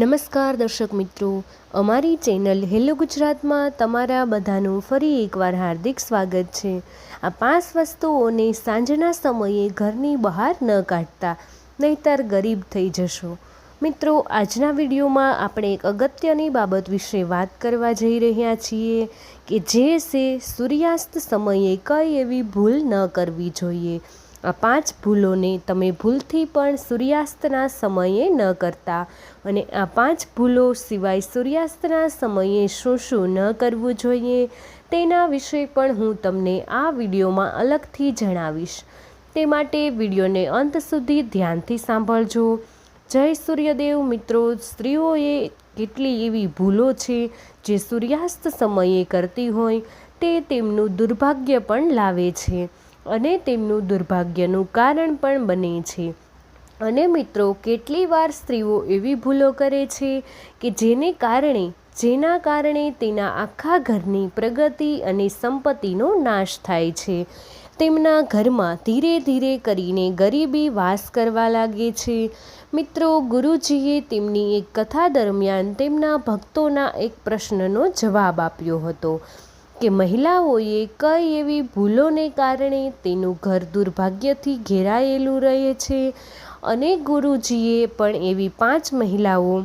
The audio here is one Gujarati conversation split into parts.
નમસ્કાર દર્શક મિત્રો. અમારી ચેનલ હેલો ગુજરાતમાં તમારા બધાનું ફરી એકવાર હાર્દિક સ્વાગત છે. આ પાંચ વસ્તુઓને સાંજના સમયે ઘરની બહાર ન કાઢતા, નહીતર ગરીબ થઈ જશો. મિત્રો, આજના વિડીયોમાં આપણે એક અગત્યની બાબત વિશે વાત કરવા જઈ રહ્યા છીએ કે જે છે સૂર્યાસ્ત સમયે કઈ એવી ભૂલ ન કરવી જોઈએ. આ પાંચ ભૂલોને તમે ભૂલથી પણ સૂર્યાસ્તના સમયે ન કરતા અને આ પાંચ ભૂલો સિવાય સૂર્યાસ્તના સમયે શું શું ન કરવું જોઈએ તેના વિશે પણ હું તમને આ વિડીયોમાં અલગથી જણાવીશ. તે માટે વિડીયોને અંત સુધી ધ્યાનથી સાંભળજો. જય સૂર્યદેવ મિત્રો, સ્ત્રીઓએ કેટલી એવી ભૂલો છે જે સૂર્યાસ્ત સમયે કરતી હોય તે તેમનું દુર્ભાગ્ય પણ લાવે છે. અને તેમનું દુર્ભાગ્યનું કારણ પણ બને છે. અને મિત્રો, કેટલી વાર સ્ત્રીઓ એવી ભૂલો કરે છે કે જેને કારણે, જેના કારણે તેના આખા ઘરની પ્રગતિ અને સંપત્તિનો નાશ થાય છે. તેમના ઘરમાં ધીરે ધીરે કરીને ગરીબી વાસ કરવા લાગે છે. મિત્રો, ગુરુજીએ તેમની એક કથા દરમિયાન તેમના ભક્તોના એક પ્રશ્નનો જવાબ આપ્યો હતો. કે મહિલાઓએ કઈ એવી ભૂલોને કારણે તેનું ઘર દુર્ભાગ્યથી ઘેરાયેલું રહે છે? અને ગુરુજીએ પણ એવી પાંચ મહિલાઓ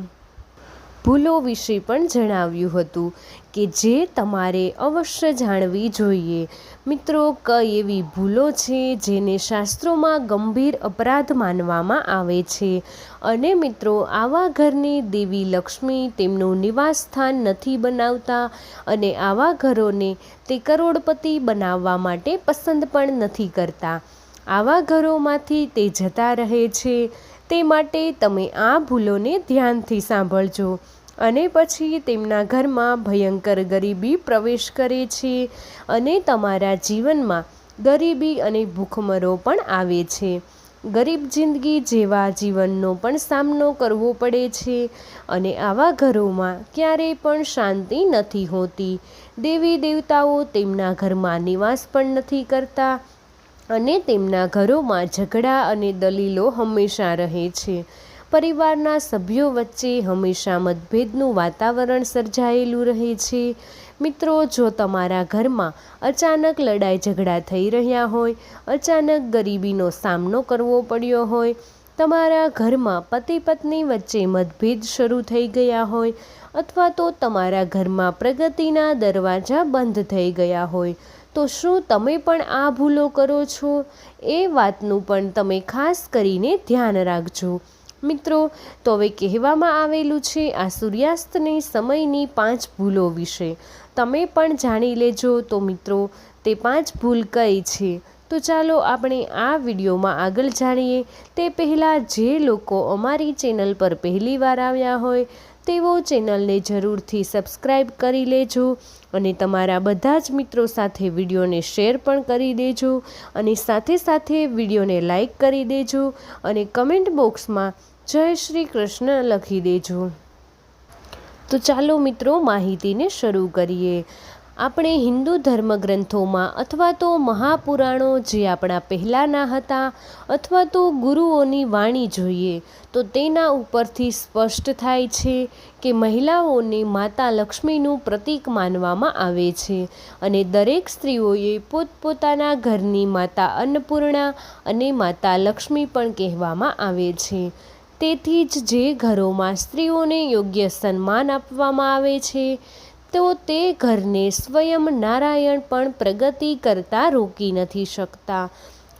ભૂલો વિશે પણ જણાવ્યું હતું કે જે તમારે અવશ્ય જાણવી જોઈએ. મિત્રો, કઈ એવી ભૂલો છે જેને શાસ્ત્રોમાં ગંભીર અપરાધ માનવામાં આવે છે? અને મિત્રો, આવા ઘરની દેવી લક્ષ્મી તેમનું નિવાસ સ્થાન નથી બનાવતા અને આવા ઘરોને તે કરોડપતિ બનાવવા માટે પસંદ પણ નથી કરતા. આવા ઘરોમાંથી તે જતા રહે છે. તે માટે તમે આ ભૂલોને ધ્યાનથી સાંભળજો. અને પછી તેમના ઘરમાં ભયંકર ગરીબી પ્રવેશ કરે છે અને તમારા જીવનમાં ગરીબી અને ભૂખમરો પણ આવે છે. ગરીબ જિંદગી જેવા જીવનનો પણ સામનો કરવો પડે છે અને આવા ઘરોમાં ક્યારેય પણ શાંતિ નથી હોતી. દેવી દેવતાઓ તેમના ઘરમાં નિવાસ પણ નથી કરતા અને તેમના ઘરોમાં ઝઘડા અને દલીલો હંમેશા રહે છે. પરિવારના સભ્યો વચ્ચે હંમેશા મતભેદનું વાતાવરણ સર્જાયેલું રહે છે. મિત્રો, જો તમારા ઘરમાં અચાનક લડાઈ ઝઘડા થઈ રહ્યા હોય, અચાનક ગરીબીનો સામનો કરવો પડ્યો હોય, તમારા ઘરમાં પતિ પત્ની વચ્ચે મતભેદ શરૂ થઈ ગયા હોય, અથવા તો તમારા ઘરમાં પ્રગતિના દરવાજા બંધ થઈ ગયા હોય, તો શું તમે પણ આ ભૂલો કરો છો? એ વાતનું પણ તમે ખાસ કરીને ધ્યાન રાખજો. મિત્રો, તો હવે કહેવામાં આવેલું છે આ સૂર્યાસ્તની સમયની પાંચ ભૂલો વિશે. તમે પણ જાણી લેજો. તો મિત્રો, તે પાંચ ભૂલ કઈ છે? તો ચાલો આપણે આ વિડીયોમાં આગળ જાણીએ. તે પહેલાં જે લોકો અમારી ચેનલ પર પહેલીવાર આવ્યા હોય, તેઓ ચેનલને જરૂરથી સબસ્ક્રાઈબ કરી લેજો. અને તમારા બધા જ મિત્રો સાથે વિડીયોને શેર પણ કરી દેજો અને સાથે સાથે વિડીયોને લાઈક કરી દેજો અને કમેન્ટ બોક્સમાં જય શ્રી કૃષ્ણ લખી દેજો. તો ચાલો મિત્રો માહિતીને શરૂ કરીએ. આપણે હિન્દુ ધર્મગ્રંથોમાં અથવા તો મહાપુરાણો જે આપણા પહેલાંના હતા અથવા તો ગુરુઓની વાણી જોઈએ, તો તેના ઉપરથી સ્પષ્ટ થાય છે કે મહિલાઓને માતા લક્ષ્મીનું પ્રતીક માનવામાં આવે છે અને દરેક સ્ત્રીઓએ પોતપોતાના ઘરની માતા અન્નપૂર્ણા અને માતા લક્ષ્મી પણ કહેવામાં આવે છે. તેથી જ જે ઘરોમાં સ્ત્રીઓને યોગ્ય સન્માન આપવામાં આવે છે તો તે ઘરને સ્વયં નારાયણ પણ પ્રગતિ કરતા રોકી નથી શકતા.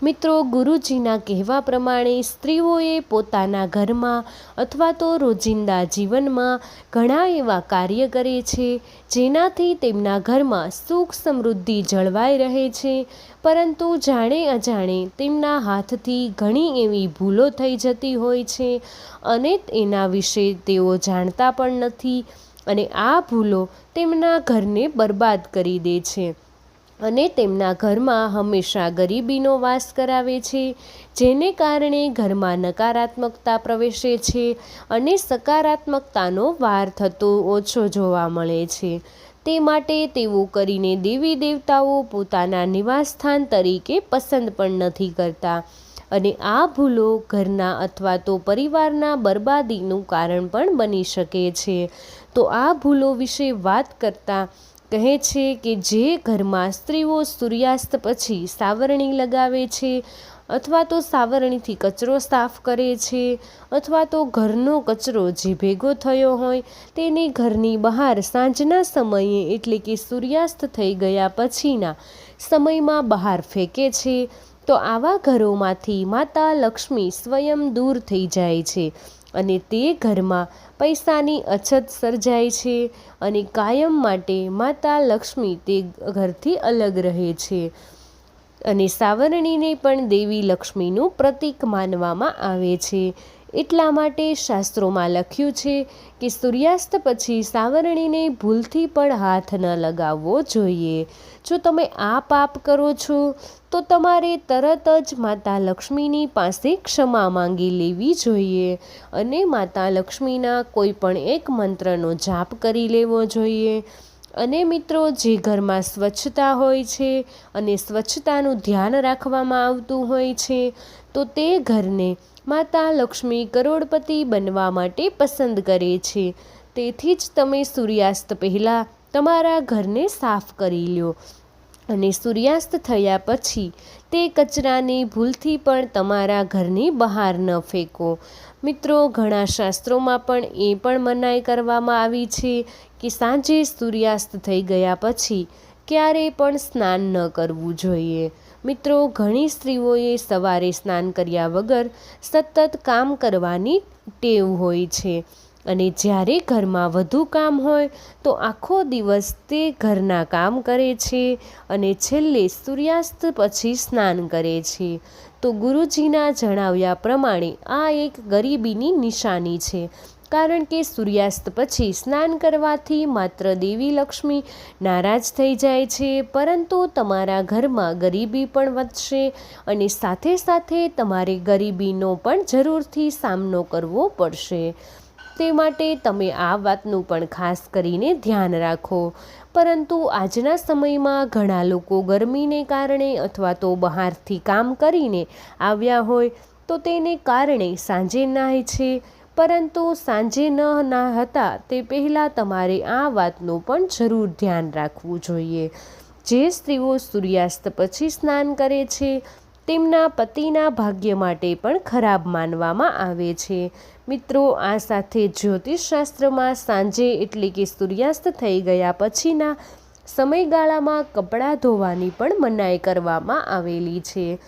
મિત્રો, ગુરુજીના કહેવા પ્રમાણે સ્ત્રીઓએ પોતાના ઘરમાં અથવા તો રોજિંદા જીવનમાં ઘણા એવા કાર્ય કરે છે, જેનાથી તેમના ઘરમાં સુખ સમૃદ્ધિ જળવાઈ રહે છે, પરંતુ જાણે અજાણે તેમના હાથથી ઘણી એવી ભૂલો થઈ જતી હોય છે અને એના વિશે તેઓ જાણતા પણ નથી. અને આ ભૂલો તેમના ઘરને બરબાદ કરી દે છે. અને તેમના ઘરમાં હંમેશા ગરીબીનો વાસ કરાવે છે, જેને કારણે ઘરમાં નકારાત્મકતા પ્રવેશે છે અને સકારાત્મકતાનો વાર થતો ઓછો જોવા મળે છે. તે માટે તેવું કરીને દેવી દેવતાઓ પોતાના નિવાસસ્થાન તરીકે પસંદ પણ નથી કરતા. અને આ ભૂલો ઘરના અથવા તો પરિવારના બરબાદીનું કારણ પણ બની શકે છે. તો આ ભૂલો વિશે વાત કરતાં કહે છે કે જે ઘરમાં સ્ત્રીઓ સૂર્યાસ્ત પછી સાવરણી લગાવે છે અથવા તો સાવરણીથી કચરો સાફ કરે છે અથવા તો ઘરનો કચરો જે ભેગો થયો હોય તેને ઘરની બહાર સાંજના સમયે એટલે કે સૂર્યાસ્ત થઈ ગયા પછીના સમયમાં બહાર ફેંકે છે તો આવા ઘરોમાંથી માતા લક્ષ્મી સ્વયં દૂર થઈ જાય છે. અને તે ઘરમાં પૈસાની અછત સર્જાય છે અને કાયમ માટે માતા લક્ષ્મી તે ઘરથી અલગ રહે છે. અને સાવરણીને પણ દેવી લક્ષ્મીનું પ્રતીક માનવામાં આવે છે. એટલા માટે શાસ્ત્રોમાં લખ્યું છે કે સૂર્યાસ્ત પછી સાવરણીને ભૂલથી પણ હાથ ન લગાવવો જોઈએ. જો તમે આ પાપ કરો છો તો તમારે તરત જ માતા લક્ષ્મીની પાસે ક્ષમા માંગી લેવી જોઈએ અને માતા લક્ષ્મીના કોઈ પણ એક મંત્રનો જાપ કરી લેવો જોઈએ. અને મિત્રો, જે ઘરમાં સ્વચ્છતા હોય છે અને સ્વચ્છતાનું ધ્યાન રાખવામાં આવતું હોય છે, તો તે ઘરને માતા લક્ષ્મી કરોડપતિ બનવા માટે પસંદ કરે છે. તેથી જ તમે સૂર્યાસ્ત પહેલાં તમારા ઘરને સાફ કરી લો અને સૂર્યાસ્ત થયા પછી તે કચરાને ભૂલથી પણ તમારા ઘરની બહાર ન ફેંકો. મિત્રો, ઘણા શાસ્ત્રોમાં પણ એ પણ મનાઈ કરવામાં આવી છે કે સાંજે સૂર્યાસ્ત થઈ ગયા પછી ક્યારેય પણ સ્નાન ન કરવું જોઈએ. મિત્રો, ઘણી સ્ત્રીઓએ સવારે સ્નાન કર્યા વગર સતત કામ કરવાની ટેવ હોય છે. અને જ્યારે ઘરમાં વધુ કામ હોય, તો આખો દિવસ તે ઘરના કામ કરે છે અને છેલ્લે સૂર્યાસ્ત પછી સ્નાન કરે છે. તો ગુરુજીના જણાવ્યા પ્રમાણે આ એક ગરીબીની નિશાની છે, કારણ કે સૂર્યાસ્ત પછી સ્નાન કરવાથી માત્ર દેવી લક્ષ્મી નારાજ થઈ જાય છે, પરંતુ તમારા ઘરમાં ગરીબી પણ વધશે અને સાથે સાથે તમારે ગરીબીનો પણ જરૂરથી સામનો કરવો પડશે. તે માટે તમે આ વાતનું પણ ખાસ કરીને ધ્યાન રાખો. પરંતુ આજના સમયમાં ઘણા લોકો ગરમીને કારણે અથવા તો બહારથી કામ કરીને આવ્યા હોય તો તેને કારણે સાંજે નાહે છે. પરંતુ સાંજે ન ના હતા તે પહેલાં તમારે આ વાતનું પણ જરૂર ધ્યાન રાખવું જોઈએ. જે સ્ત્રીઓ સૂર્યાસ્ત પછી સ્નાન કરે છે તેમના પતિના ભાગ્ય માટે પણ ખરાબ માનવામાં આવે છે. મિત્રો, આ સાથે જ્યોતિષશાસ્ત્રમાં સાંજે એટલે કે સૂર્યાસ્ત થઈ ગયા પછીના સમયગાળામાં કપડાં ધોવાની પણ મનાઈ કરવામાં આવેલી છે.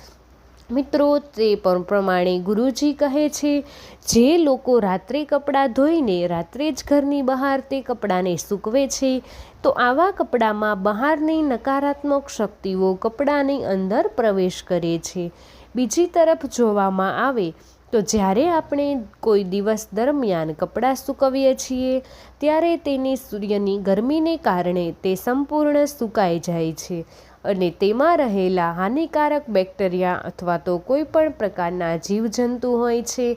મિત્રો, તે પણ પ્રમાણે ગુરુજી કહે છે, જે લોકો રાત્રે કપડાં ધોઈને રાત્રે જ ઘરની બહાર તે કપડાંને સૂકવે છે, તો આવા કપડામાં બહારની નકારાત્મક શક્તિઓ કપડાની અંદર પ્રવેશ કરે છે. બીજી તરફ જોવામાં આવે, તો જ્યારે આપણે કોઈ દિવસ દરમિયાન કપડાં સૂકવીએ છીએ, ત્યારે તેને સૂર્યની ગરમીને કારણે તે સંપૂર્ણ સુકાઈ જાય છે. અને તેમાં રહેલા હાનિકારક બેક્ટેરિયા અથવા તો કોઈ પણ પ્રકારના જીવજંતુ હોય છે,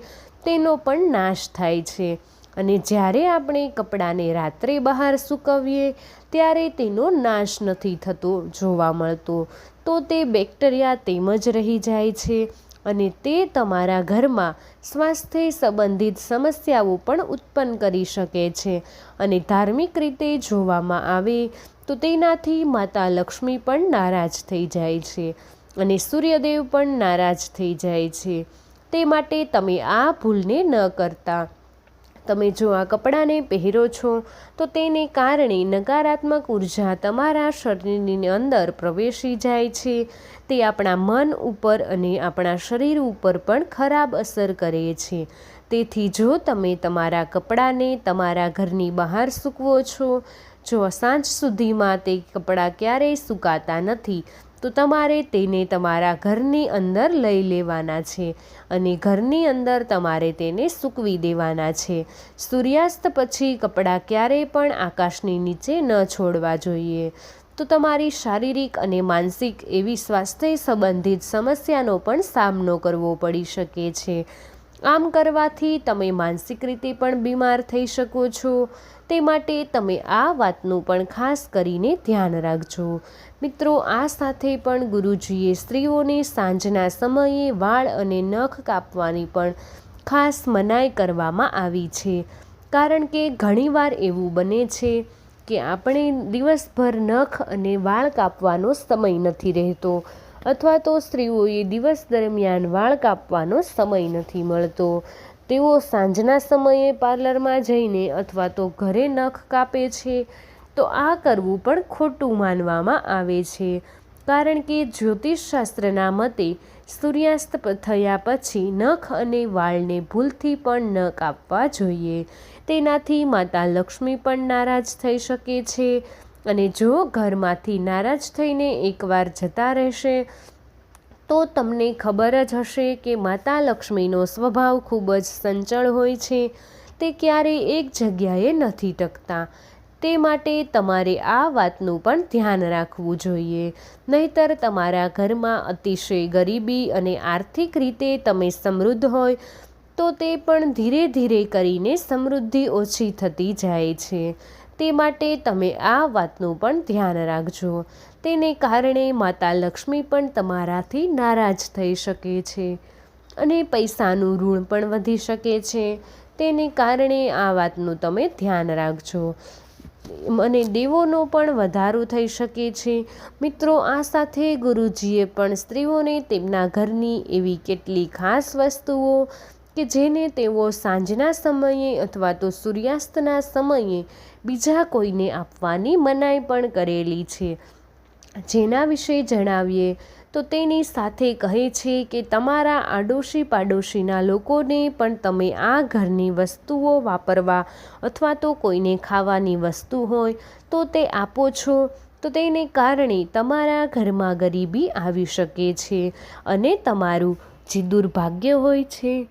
તેનો પણ નાશ થાય છે. અને જ્યારે આપણે કપડાને રાત્રે બહાર સૂકવીએ, ત્યારે તેનો નાશ નથી થતો જોવા મળતો. તો તે બેક્ટેરિયા તેમ જ રહી જાય છે અને તે તમારા ઘરમાં સ્વાસ્થ્ય સંબંધિત સમસ્યાઓ પણ ઉત્પન્ન કરી શકે છે અને ધાર્મિક રીતે જોવામાં આવે તો તેનાથી માતા લક્ષ્મી પણ નારાજ થઈ જાય છે અને સૂર્યદેવ પણ નારાજ થઈ જાય છે. તે માટે તમે આ ભૂલને ન કરતા. તમે જો આ કપડાને પહેરો છો, તો તેને કારણે નકારાત્મક ઊર્જા તમારા શરીરની અંદર પ્રવેશી જાય છે. તે આપણા મન ઉપર અને આપણા શરીર ઉપર પણ ખરાબ અસર કરે છે. તેથી જો તમે તમારા કપડાને તમારા ઘરની બહાર સૂકવો છો જો સાંજ સુધીમાં તે કપડાં ક્યારેય સુકાતા નથી, તો તમારે તેને તમારા ઘરની અંદર લઈ લેવાના છે અને ઘરની અંદર તમારે તેને સૂકવી દેવાના છે. સૂર્યાસ્ત પછી કપડાં ક્યારેય પણ આકાશની નીચે ન છોડવા જોઈએ. તો તમારી શારીરિક અને માનસિક એવી સ્વાસ્થ્ય સંબંધિત સમસ્યાનો પણ સામનો કરવો પડી શકે છે. આમ કરવાથી તમે માનસિક રીતે પણ બીમાર થઈ શકો છો. તે માટે તમે આ વાતનું પણ ખાસ કરીને ધ્યાન રાખજો. મિત્રો, આ સાથે પણ ગુરુજીએ સ્ત્રીઓને સાંજના સમયે વાળ અને નખ કાપવાની પણ ખાસ મનાઈ કરવામાં આવી છે. કારણ કે ઘણીવાર એવું બને છે કે આપણે દિવસભર નખ અને વાળ કાપવાનો સમય નથી રહેતો અથવા તો સ્ત્રીઓએ દિવસ દરમિયાન વાળ કાપવાનો સમય નથી મળતો. તેઓ સાંજના સમયે પાર્લરમાં જઈને અથવા તો ઘરે નખ કાપે છે, તો આ કરવું પણ ખોટું માનવામાં આવે છે. કારણ કે જ્યોતિષશાસ્ત્રના મતે, સૂર્યાસ્ત થયા પછી નખ અને વાળને ભૂલથી પણ ન કાપવા જોઈએ. તેનાથી માતા લક્ષ્મી પણ નારાજ થઈ શકે છે અને જો ઘરમાંથી નારાજ થઈને એકવાર જતા રહેશે તો તમને ખબર જ હશે કે માતા લક્ષ્મીનો સ્વભાવ ખૂબ જ સંચળ હોય છે. તે ક્યારેય એક જગ્યાએ નથી ટકતા. તે માટે તમારે આ વાતનું પણ ધ્યાન રાખવું જોઈએ. નહીતર તમારા ઘરમાં અતિશય ગરીબી અને આર્થિક રીતે તમે સમૃદ્ધ હોય, તો તે પણ ધીરે ધીરે કરીને સમૃદ્ધિ ઓછી થતી જાય છે. તે માટે તમે આ વાતનું પણ ધ્યાન રાખજો. તેને કારણે માતા લક્ષ્મી પણ તમારાથી નારાજ થઈ શકે છે અને પૈસાનું ઋણ પણ વધી શકે છે. તેને કારણે આ વાતનું તમે ધ્યાન રાખજો. અને દેવોનો પણ વધારો થઈ શકે છે. મિત્રો, આ સાથે ગુરુજીએ પણ સ્ત્રીઓને તેમના ઘરની એવી કેટલી ખાસ વસ્તુઓ કે જેને તેઓ સાંજના સમયે અથવા તો સૂર્યાસ્તના સમયે બીજા કોઈને આપવાની મનાઈ પણ કરેલી છે. જેના વિશે જણાવીએ, તો તેની સાથે કહે છે કે તમારા આડોશી પાડોશીના લોકોને પણ તમે આ ઘરની વસ્તુઓ વાપરવા અથવા તો કોઈને ખાવાની વસ્તુ હોય, તો તે આપો છો. તો તેને કારણે તમારા ઘરમાં ગરીબી આવી શકે છે અને તમારું જે દુર્ભાગ્ય હોય છે,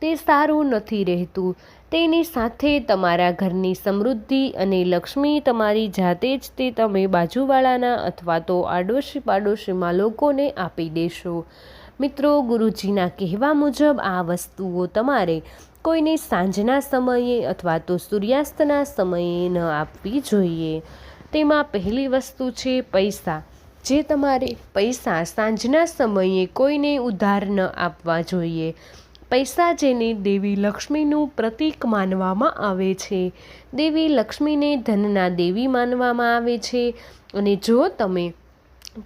તે સારું નથી રહેતું. તેની સાથે તમારા ઘરની સમૃદ્ધિ અને લક્ષ્મી તમારી જાતે જ તે તમે બાજુવાળાના અથવા તો આડોશી પાડોશીમાં લોકોને આપી દેશો. મિત્રો, ગુરુજીના કહેવા મુજબ આ વસ્તુઓ તમારે કોઈને સાંજના સમયે અથવા તો સૂર્યાસ્તના સમયે ન આપવી જોઈએ. તેમાં પહેલી વસ્તુ છે પૈસા. જે તમારે પૈસા સાંજના સમયે કોઈને ઉધાર ન આપવા જોઈએ. પૈસા જેને દેવી લક્ષ્મીનું પ્રતીક માનવામાં આવે છે. દેવી લક્ષ્મીને ધનના દેવી માનવામાં આવે છે અને જો તમે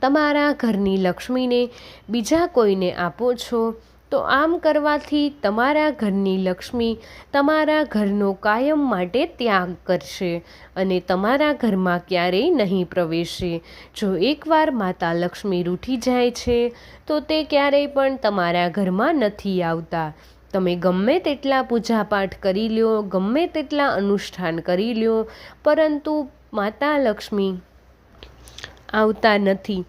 તમારા ઘરની લક્ષ્મીને બીજા કોઈને આપો છો તો આમ કરવાથી તમારા ઘરની લક્ષ્મી તમારા ઘરનો કાયમ માટે ત્યાગ કરશે અને તમારા ઘરમાં ક્યારેય નહીં પ્રવેશે જો એકવાર માતા લક્ષ્મી રૂઠી જાય છે, તો તે ક્યારેય પણ તમારા ઘરમાં નથી આવતા. તમે ગમે તેટલા પૂજાપાઠ કરી લ્યો, ગમે તેટલા અનુષ્ઠાન કરી લ્યો, પરંતુ માતા લક્ષ્મી આવતા નથી.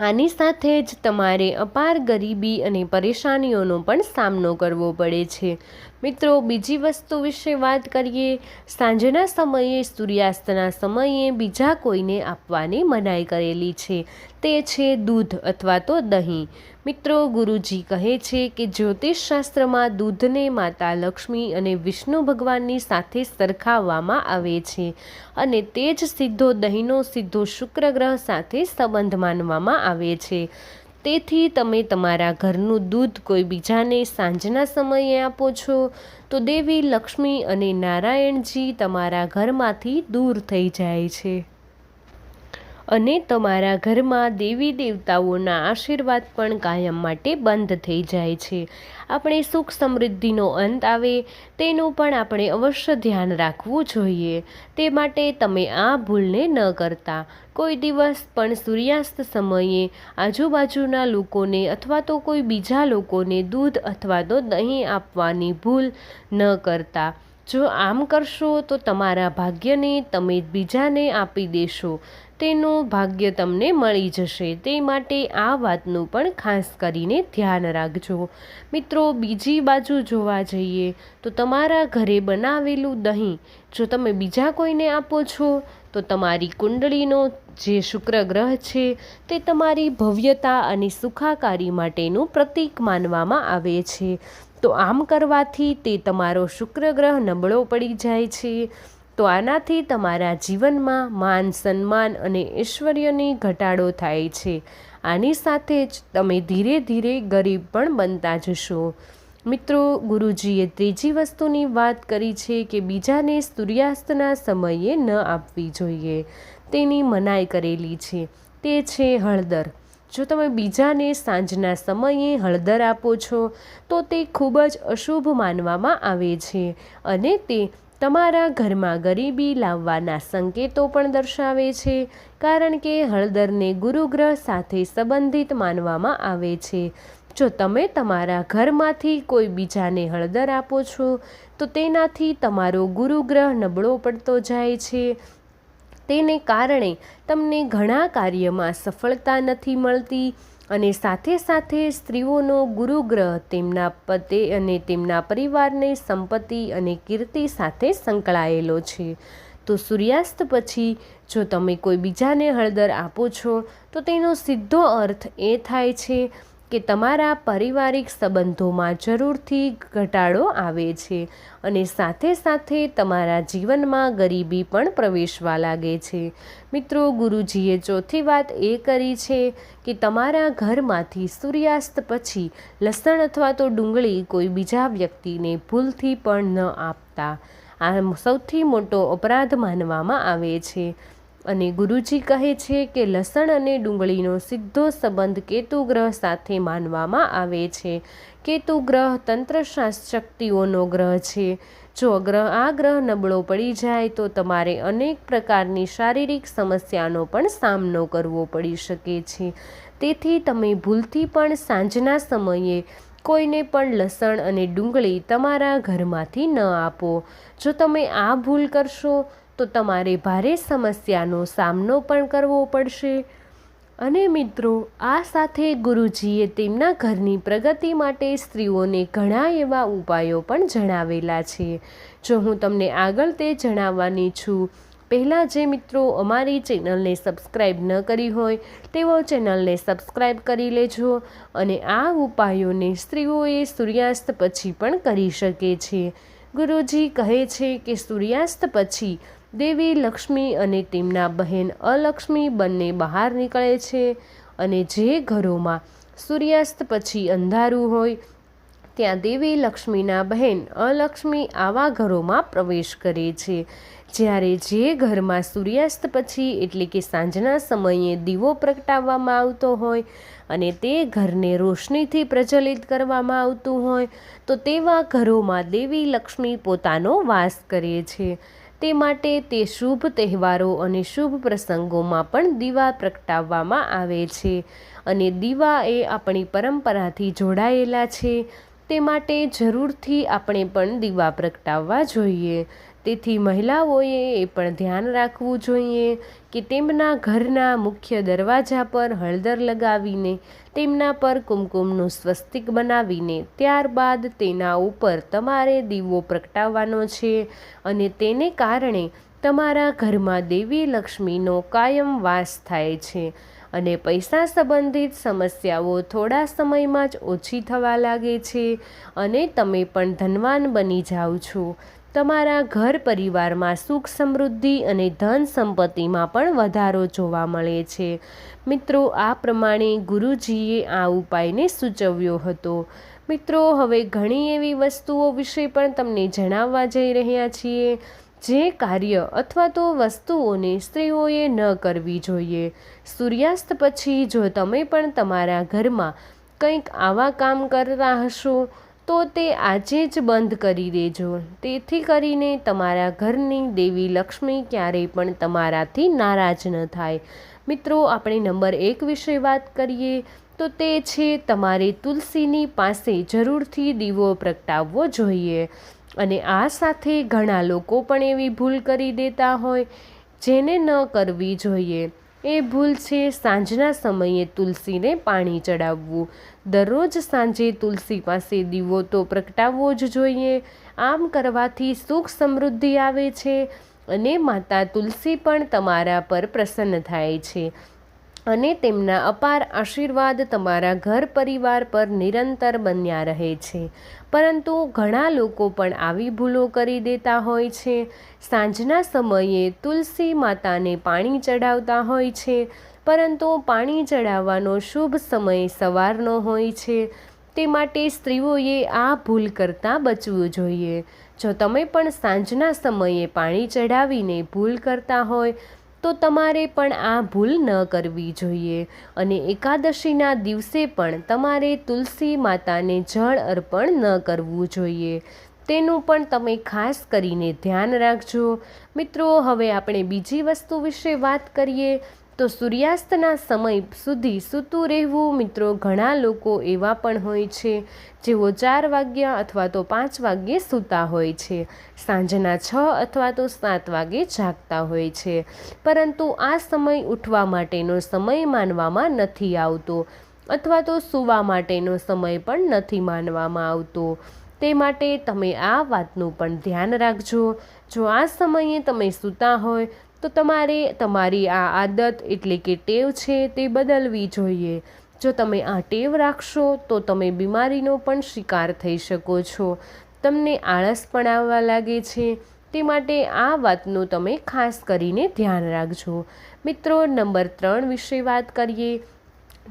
આની સાથે જ તમારે અપાર ગરીબી અને પરેશાનીઓનો પણ સામનો કરવો પડે છે. મિત્રો, બીજી વસ્તુ વિશે વાત કરીએ, સાંજના સમયે સૂર્યાસ્તના સમયે બીજા કોઈને આપવાની મનાઈ કરેલી છે. તે છે દૂધ અથવા તો દહીં. મિત્રો, ગુરુજી કહે છે કે જ્યોતિષશાસ્ત્રમાં દૂધને માતા લક્ષ્મી અને વિષ્ણુ ભગવાનની સાથે સરખાવવામાં આવે છે અને તે જ સીધો દહીંનો સીધો શુક્ર ગ્રહ સાથે સંબંધ માનવામાં આવે છે. તેથી તમે તમારા ઘરનું દૂધ કોઈ બીજાને સાંજના સમયે આપો છો, તો દેવી લક્ષ્મી અને નારાયણજી તમારા ઘરમાંથી દૂર થઈ જાય છે. અને તમારા ઘરમાં દેવી દેવતાઓના આશીર્વાદ પણ કાયમ માટે બંધ થઈ જાય છે. આપણે સુખ સમૃદ્ધિનો અંત આવે તેનું પણ આપણે અવશ્ય ધ્યાન રાખવું જોઈએ. તે માટે તમે આ ભૂલને ન કરતા. કોઈ દિવસ પણ સૂર્યાસ્ત સમયે આજુબાજુના લોકોને અથવા તો કોઈ બીજા લોકોને દૂધ અથવા તો દહીં આપવાની ભૂલ ન કરતા. જો આમ કરશો તો તમારા ભાગ્યને તમે બીજાને આપી દેશો. તેનું ભાગ્ય તમને મળી જશે. તે માટે આ વાતનું પણ ખાસ કરીને ધ્યાન રાખજો. મિત્રો, બીજી બાજુ જોવા જઈએ તો તમારા ઘરે બનાવેલું દહીં, જો તમે બીજા કોઈને આપો છો, તો તમારી કુંડળીનો જે શુક્ર ગ્રહ છે, તે તમારી ભવ્યતા અને સુખાકારી માટેનું પ્રતીક માનવામાં આવે છે. તો આમ કરવાથી તે તમારો શુક્ર ગ્રહ નબળો પડી જાય છે. તો આનાથી તમારા જીવનમાં માન સન્માન અને ઐશ્વર્યની ઘટાડો થાય છે. આની સાથે જ તમે ધીરે ધીરે ગરીબ પણ બનતા જશો. મિત્રો, ગુરુજીએ ત્રીજી વસ્તુની વાત કરી છે કે બીજાને સૂર્યાસ્તના સમયે ન આપવી જોઈએ. તેની મનાઈ કરેલી છે. તે છે હળદર. જો તમે બીજાને સાંજના સમયે હળદર આપો છો, તો તે ખૂબ જ અશુભ માનવામાં આવે છે અને તે તમારા ઘરમાં ગરીબી લાવવાના સંકેતો પણ દર્શાવે છે, કારણ કે હળદરને ગુરુગ્રહ સાથે સંબંધિત માનવામાં આવે છે. જો તમે તમારા ઘરમાંથી કોઈ બીજાને હળદર આપો છો, તો તેનાથી તમારો ગુરુગ્રહ નબળો પડતો જાય છે. તેને કારણે તમને ઘણા કાર્યમાં સફળતા નથી મળતી. અને સાથે સાથે સ્ત્રીઓનો ગુરુગ્રહ તેમના પતિ અને તેમના પરિવારને સંપત્તિ અને કીર્તિ સાથે સંકળાયેલો છે. તો સૂર્યાસ્ત પછી જો તમે કોઈ બીજાને હળદર આપો છો, તો તેનો સીધો અર્થ એ થાય છે કે તમારા પારિવારિક સંબંધોમાં જરૂરથી ઘટાડો આવે છે અને સાથે સાથે તમારા જીવનમાં ગરીબી પણ પ્રવેશવા લાગે છે. મિત્રો, ગુરુજીએ ચોથી વાત એ કરી છે કે તમારા ઘરમાંથી સૂર્યાસ્ત પછી લસણ અથવા તો ડુંગળી કોઈ બીજા વ્યક્તિને ભૂલથી પણ ન આપતા. આ સૌથી મોટો અપરાધ માનવામાં આવે છે. અને ગુરુજી કહે છે કે લસણ અને ડુંગળીનો સીધો સંબંધ કેતુ ગ્રહ સાથે માનવામાં આવે છે. કેતુ ગ્રહ તંત્રશાસ્ત્ર શક્તિઓનો ગ્રહ છે. જો ગ્રહ આ ગ્રહ નબળો પડી જાય તો તમારે અનેક પ્રકારની શારીરિક સમસ્યાનો પણ સામનો કરવો પડી શકે છે. તેથી તમે ભૂલથી પણ સાંજના સમયે કોઈને પણ લસણ અને ડુંગળી તમારા ઘરમાંથી ન આપો. જો તમે આ ભૂલ કરશો તો તમારે ભારે સમસ્યાનો સામનો પણ કરવો પડશે. અને મિત્રો, આ સાથે ગુરુજીએ તેમના ઘરની પ્રગતિ માટે સ્ત્રીઓને ઘણા એવા ઉપાયો પણ જણાવેલા છે. જો હું તમને આગળ તે જણાવવાની છું, પહેલાં જે મિત્રો અમારી ચેનલને સબસ્ક્રાઈબ ન કરી હોય, તેઓ ચેનલને સબસ્ક્રાઈબ કરી લેજો અને આ ઉપાયોને સ્ત્રીઓએ સૂર્યાસ્ત પછી પણ કરી શકે છે. ગુરુજી કહે છે કે સૂર્યાસ્ત પછી દેવી લક્ષ્મી અને તેમના બહેન અલક્ષ્મી બંને બહાર નીકળે છે અને જે ઘરોમાં સૂર્યાસ્ત પછી અંધારું હોય ત્યાં દેવી લક્ષ્મીના બહેન અલક્ષ્મી આવા ઘરોમાં પ્રવેશ કરે છે. જ્યારે જે ઘરમાં સૂર્યાસ્ત પછી એટલે કે સાંજના સમયે દીવો પ્રગટાવવામાં આવતો હોય અને તે ઘરને રોશનીથી પ્રજ્વલિત કરવામાં આવતું હોય, તો તેવા ઘરોમાં દેવી લક્ષ્મી પોતાનો વાસ કરે છે. તે માટે તે શુભ તહેવારો અને શુભ પ્રસંગોમાં પણ દીવા પ્રગટાવવામાં આવે છે અને દીવા એ આપણી પરંપરાથી જોડાયેલા છે. તે માટે જરૂરથી આપણે પણ દીવા પ્રગટાવવા જોઈએ. તેથી મહિલાઓએ એ પણ ધ્યાન રાખવું જોઈએ કે તેમના ઘરના મુખ્ય દરવાજા પર હળદર લગાવીને તેમના પર કુમકુમનું સ્વસ્તિક બનાવીને ત્યારબાદ તેના ઉપર તમારે દીવો પ્રગટાવવાનો છે અને તેને કારણે તમારા ઘરમાં દેવી લક્ષ્મીનો કાયમ વાસ થાય છે. અને પૈસા સંબંધિત સમસ્યાઓ થોડા સમયમાં જ ઓછી થવા લાગે છે અને તમે પણ ધનવાન બની જાઓ છો. તમારા ઘર પરિવારમાં સુખ સમૃદ્ધિ અને ધન સંપત્તિમાં પણ વધારો જોવા મળે છે. મિત્રો, આ પ્રમાણે ગુરુજીએ આ ઉપાયને સૂચવ્યો હતો. મિત્રો, હવે ઘણી એવી વસ્તુઓ વિશે પણ તમને જણાવવા જઈ રહ્યા છીએ. જે કાર્ય અથવા તો વસ્તુઓને સ્ત્રીઓએ ન કરવી જોઈએ. સૂર્યાસ્ત પછી જો તમે પણ તમારા ઘરમાં કંઈક આવા કામ કરતા હશો, તો તે આજે જ બંધ કરી દેજો. તેથી કરીને તમારા ઘરની દેવી લક્ષ્મી ક્યારેય પણ તમારાથી નારાજ ન થાય. મિત્રો, આપણે નંબર એક વિશે વાત કરીએ, તો તે છે તમારે તુલસીની પાસે જરૂરથી દીવો પ્રગટાવવો જોઈએ. અને આ સાથે ઘણા લોકો પણ એવી ભૂલ કરી દેતા હોય, જેને ન કરવી જોઈએ. એ ભૂલ છે સાંજના સમયે તુલસીને પાણી ચડાવવું. દરરોજ સાંજે તુલસી પાસે દીવો તો પ્રગટાવવો જ જોઈએ. આમ કરવાથી સુખ સમૃદ્ધિ આવે છે અને માતા તુલસી પણ તમારા પર પ્રસન્ન થાય છે. અને તેમના અપાર આશીર્વાદ તમારા ઘર પરિવાર પર નિરંતર બન્યા રહે છે. પરંતુ ઘણા લોકો પણ આવી ભૂલો કરી દેતા હોય છે. સાંજના સમયે તુલસી માતાને પાણી ચડાવતા હોય છે. પરંતુ પાણી ચડાવવાનો શુભ સમય સવારનો હોય છે. તે માટે સ્ત્રીઓએ આ ભૂલ કરતાં બચવું જોઈએ. જો તમે પણ સાંજના સમયે પાણી ચડાવીને ભૂલ કરતા હોય તો તમારે પણ આ ભૂલ ન કરવી જોઈએ. અને એકાદશીના દિવસે પણ તમારે તુલસી માતાને જળ અર્પણ ન કરવું જોઈએ. તેનું પણ તમે ખાસ કરીને ધ્યાન રાખજો. મિત્રો, હવે આપણે બીજી વસ્તુ વિશે વાત કરીએ. તો સૂર્યાસ્તના સમય સુધી સૂતું રહેવું મિત્રો, ઘણા લોકો એવા પણ હોય છે, જેઓ ચાર વાગ્યા અથવા તો પાંચ વાગ્યે સૂતા હોય છે. સાંજના છ અથવા તો સાત વાગે જાગતા હોય છે. પરંતુ આ સમય ઉઠવા માટેનો સમય માનવામાં નથી આવતો અથવા તો સૂવા માટેનો સમય પણ નથી માનવામાં આવતો. તે માટે તમે આ વાતનું પણ ધ્યાન રાખજો. જો આ સમયે તમે સૂતા હોય તો તમારે તમારી આ આદત એટલે કે ટેવ છે તે બદલવી જોઈએ. જો તમે આ ટેવ રાખશો, તો તમે બીમારીનો પણ શિકાર થઈ શકો છો. તમને આળસ પણ આવવા લાગે છે. તે માટે આ વાતનું તમે ખાસ કરીને ધ્યાન રાખજો. મિત્રો, નંબર ત્રણ વિશે વાત કરીએ,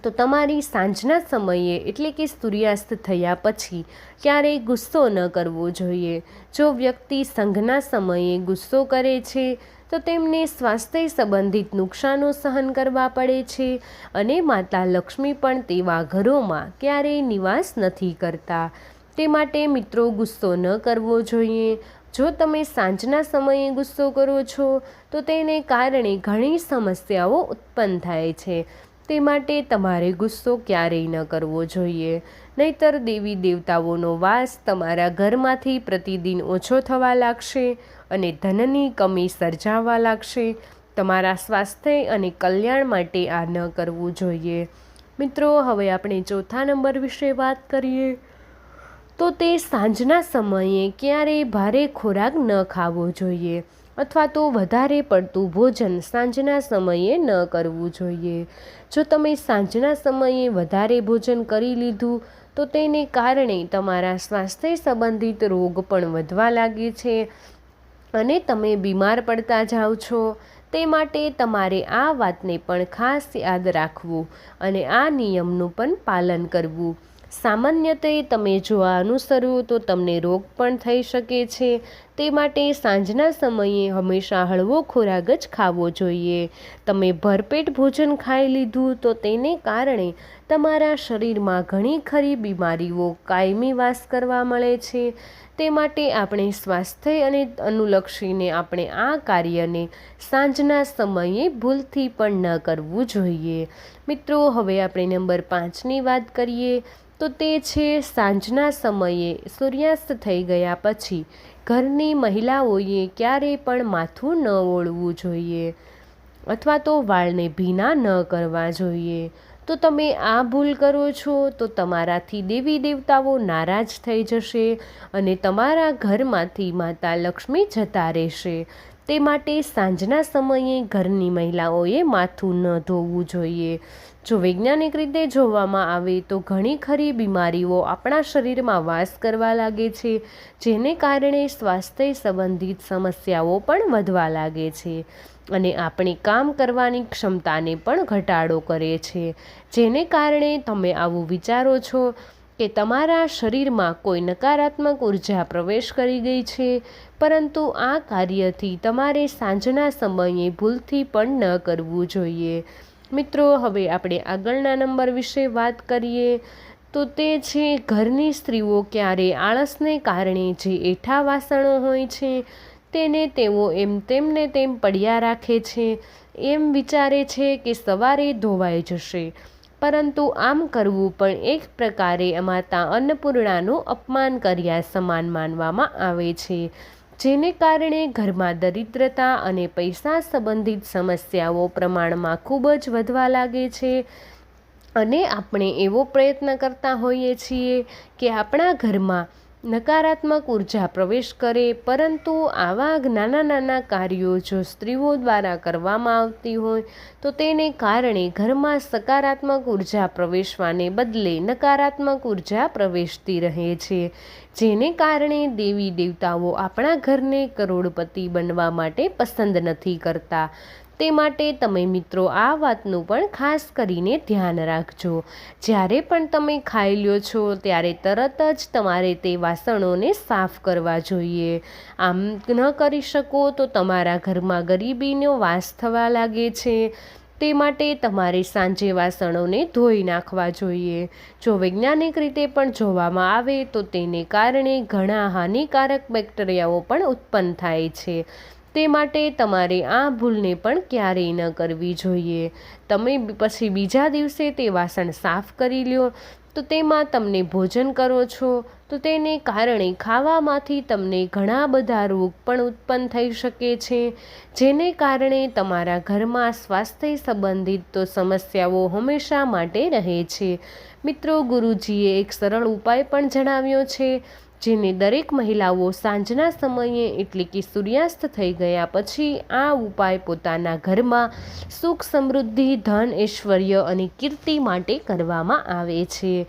તો તમારી સાંજના સમયે એટલે કે સૂર્યાસ્ત થયા પછી ક્યારેય ગુસ્સો ન કરવો જોઈએ. જો વ્યક્તિ સંઘના સમયે ગુસ્સો કરે છે તો તેમને સ્વાસ્થ્ય સંબંધિત નુકસાનો સહન કરવા પડે છે અને માતા લક્ષ્મી પણ તેવા ઘરોમાં ક્યારેય નિવાસ નથી કરતા. તે માટે મિત્રો ગુસ્સો ન કરવો જોઈએ. જો તમે સાંજના સમયે ગુસ્સો કરો છો, તો તેને કારણે ઘણી સમસ્યાઓ ઉત્પન્ન થાય છે. તે માટે તમારે ગુસ્સો ક્યારેય ન કરવો જોઈએ. નહીતર દેવી દેવતાઓનો વાસ તમારા ઘરમાંથી પ્રતિદિન ઓછો થવા લાગશે અને ધનની કમી સર્જાવા લાગશે. તમારા સ્વાસ્થ્ય અને કલ્યાણ માટે આ ન કરવું જોઈએ. મિત્રો, હવે આપણે ચોથા નંબર વિશે વાત કરીએ. તો તે સાંજના સમયે ક્યારેય ભારે ખોરાક ન ખાવો જોઈએ. અથવા તો વધારે પડતું ભોજન સાંજના સમયે ન કરવું જોઈએ. જો તમે સાંજના સમયે વધારે ભોજન કરી લીધું, તો તેને કારણે તમારા સ્વાસ્થ્ય સંબંધિત રોગ પણ વધવા લાગે છે અને તમે બીમાર પડતા જાઓ છો. તે માટે તમારે આ વાતને પણ ખાસ યાદ રાખવું અને આ નિયમનું પણ પાલન કરવું. સામાન્યતે તમે જો આ અનુસરો તો તમને રોગ પણ થઈ શકે છે. તે માટે સાંજના સમયે હંમેશા હળવો ખોરાક જ ખાવો જોઈએ. તમે ભરપેટ ભોજન ખાઈ લીધું તો તેને કારણે તમારા શરીરમાં ઘણી ખરી બીમારીઓ કાયમી વાસ કરવા મળે છે. તે માટે આપણે સ્વાસ્થ્ય અને અનુલક્ષીને આપણે આ કાર્યને સાંજના સમયે ભૂલથી પણ ન કરવું જોઈએ. મિત્રો, હવે આપણે નંબર પાંચની વાત કરીએ. તો તે છે સાંજના સમયે સૂર્યાસ્ત થઈ ગયા પછી ઘરની મહિલાઓએ ક્યારેય પણ માથું ન ઓળવું જોઈએ અથવા તો વાળને ભીના ન કરવા જોઈએ. તો તમે આ ભૂલ કરો છો તો તમારાથી દેવી દેવતાઓ નારાજ થઈ જશે અને તમારા ઘરમાંથી માતા લક્ષ્મી જતા રહેશે. તે માટે સાંજના સમયે ઘરની મહિલાઓએ માથું ન ધોવું જોઈએ. જો વૈજ્ઞાનિક રીતે જોવામાં આવે તો ઘણી ખરી બીમારીઓ આપણા શરીરમાં વાસ કરવા લાગે છે, જેને કારણે સ્વાસ્થ્ય સંબંધિત સમસ્યાઓ પણ વધવા લાગે છે અને આપણી કામ કરવાની ક્ષમતાને પણ ઘટાડો કરે છે. જેને કારણે તમે આવું વિચારો છો કે તમારા શરીરમાં કોઈ નકારાત્મક ઊર્જા પ્રવેશ કરી ગઈ છે પરંતુ આ કાર્યથી તમારે સાંજના સમયે ભૂલથી પણ ન કરવું જોઈએ. મિત્રો, હવે આપણે આગળના નંબર વિશે વાત કરીએ. તો તે છે, ઘરની સ્ત્રીઓ ક્યારે આળસને કારણે જે એઠા વાસણો હોય છે, તેને તેઓ એમ તેમને તેમ પડ્યા રાખે છે, એમ વિચારે છે કે સવારે ધોવાઈ જશે. પરંતુ આમ કરવું પણ એક પ્રકારે માતા અન્નપૂર્ણાનું અપમાન કર્યા સમાન માનવામાં આવે છે. જેને કારણે ઘરમાં દરિદ્રતા અને પૈસા સંબંધિત સમસ્યાઓ પ્રમાણમાં ખૂબ જ વધવા લાગે છે. અને આપણે એવો પ્રયત્ન કરતા હોઈએ છીએ કે આપણા ઘરમાં નકારાત્મક ઊર્જા પ્રવેશ કરે, પરંતુ આવા નાના નાના કાર્યો જો સ્ત્રીઓ દ્વારા કરવામાં આવતી હોય, તો તેને કારણે ઘરમાં સકારાત્મક ઊર્જા પ્રવેશવાને બદલે નકારાત્મક ઊર્જા પ્રવેશતી રહે છે. જેને કારણે દેવી દેવતાઓ આપણા ઘરને કરોડપતિ બનવા માટે પસંદ નથી કરતા. તે માટે તમે મિત્રો આ વાતનું પણ ખાસ કરીને ધ્યાન રાખજો. જ્યારે પણ તમે ખાઈ લ્યો છો, ત્યારે તરત જ તમારે તે વાસણોને સાફ કરવા જોઈએ. આમ ન કરી શકો તો તમારા ઘરમાં ગરીબીનો વાસ થવા લાગે છે. તે માટે તમારે સાંજે વાસણોને ધોઈ નાખવા જોઈએ. જો વૈજ્ઞાનિક રીતે પણ જોવામાં આવે, તો તેને કારણે ઘણા હાનિકારક બેક્ટેરિયાઓ પણ ઉત્પન્ન થાય છે. તે માટે તમારે આ ભૂલને પણ ક્યારેય ન કરવી જોઈએ. તમે પછી બીજા દિવસે તે વાસણ સાફ કરી લ્યો. તો તેમાં તમને ભોજન કરો છો. તો તેને કારણે ખાવામાંથી તમને ઘણા બધા રોગ પણ ઉત્પન્ન થઈ શકે છે. જેને કારણે તમારા ઘરમાં સ્વાસ્થ્ય સંબંધિત તો સમસ્યાઓ હંમેશા માટે રહે છે. મિત્રો, ગુરુજીએ એક સરળ ઉપાય પણ જણાવ્યો છે. જેને દરેક મહિલાઓ સાંજના સમયે એટલે કે સૂર્યાસ્ત થઈ ગયા પછી આ ઉપાય પોતાના ઘરમાં સુખ સમૃદ્ધિ, ધન, ઐશ્વર્ય અને કીર્તિ માટે કરવામાં આવે છે.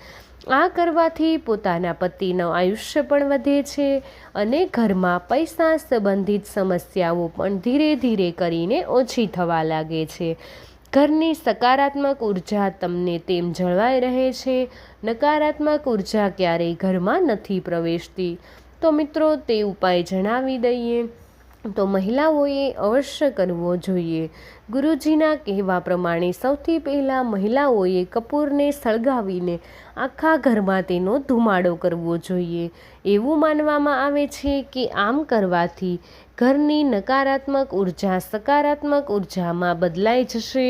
આ કરવાથી પોતાના પતિનું આયુષ્ય પણ વધે છે અને ઘરમાં પૈસા સંબંધિત સમસ્યાઓ પણ ધીરે ધીરે કરીને ઓછી થવા લાગે છે. ઘરની સકારાત્મક ઊર્જા તમને તેમ જળવાઈ રહે છે. નકારાત્મક ઊર્જા ક્યારેય ઘરમાં નથી પ્રવેશતી. તો મિત્રો, તે ઉપાય જણાવી દઈએ. તો મહિલાઓએ અવશ્ય કરવો જોઈએ. ગુરુજીના કહેવા પ્રમાણે સૌથી પહેલાં મહિલાઓએ કપૂરને સળગાવીને આખા ઘરમાં તેનો ધુમાડો કરવો જોઈએ. એવું માનવામાં આવે છે કે આમ કરવાથી ઘરની નકારાત્મક ઊર્જા સકારાત્મક ઉર્જામાં બદલાઈ જશે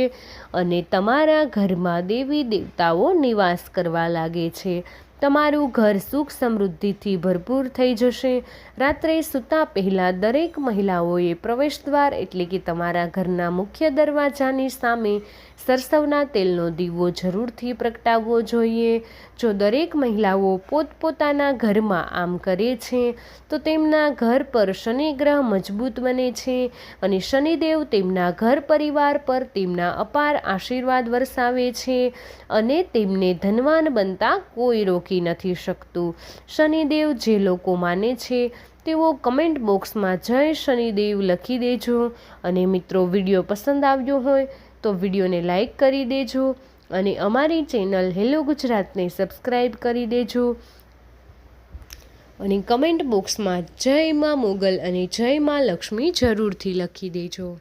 અને તમારા ઘરમાં દેવી દેવતાઓ નિવાસ કરવા લાગે છે. તમારું ઘર સુખ સમૃદ્ધિથી ભરપૂર થઈ જશે. રાત્રે સૂતા પહેલાં દરેક મહિલાઓએ પ્રવેશદ્વાર એટલે કે તમારા ઘરના મુખ્ય દરવાજાની સામે સરસવના તેલનો દીવો જરૂરથી પ્રગટાવવો જોઈએ. જો દરેક મહિલાઓ પોતપોતાના ઘરમાં આમ કરે છે, તો તેમના ઘર પર શનિ ગ્રહ મજબૂત બને છે અને શનિદેવ તેમના ઘર પરિવાર પર તેમના અપાર આશીર્વાદ વરસાવે છે અને તેમને ધનવાન બનતા કોઈ રોકી નથી શકતું. શનિદેવ જે લોકો માને છે, તેઓ કમેન્ટ બોક્સમાં જય શનિદેવ લખી દેજો. અને મિત્રો, વીડિયો પસંદ આવ્યો હોય, તો વિડીયોને લાઈક કરી દેજો. અને અમારી ચેનલ હેલો ગુજરાતને સબસ્ક્રાઈબ કરી દેજો. અને કમેન્ટ બોક્સમાં જય માં મોગલ અને જય માં લક્ષ્મી જરૂરથી લખી દેજો.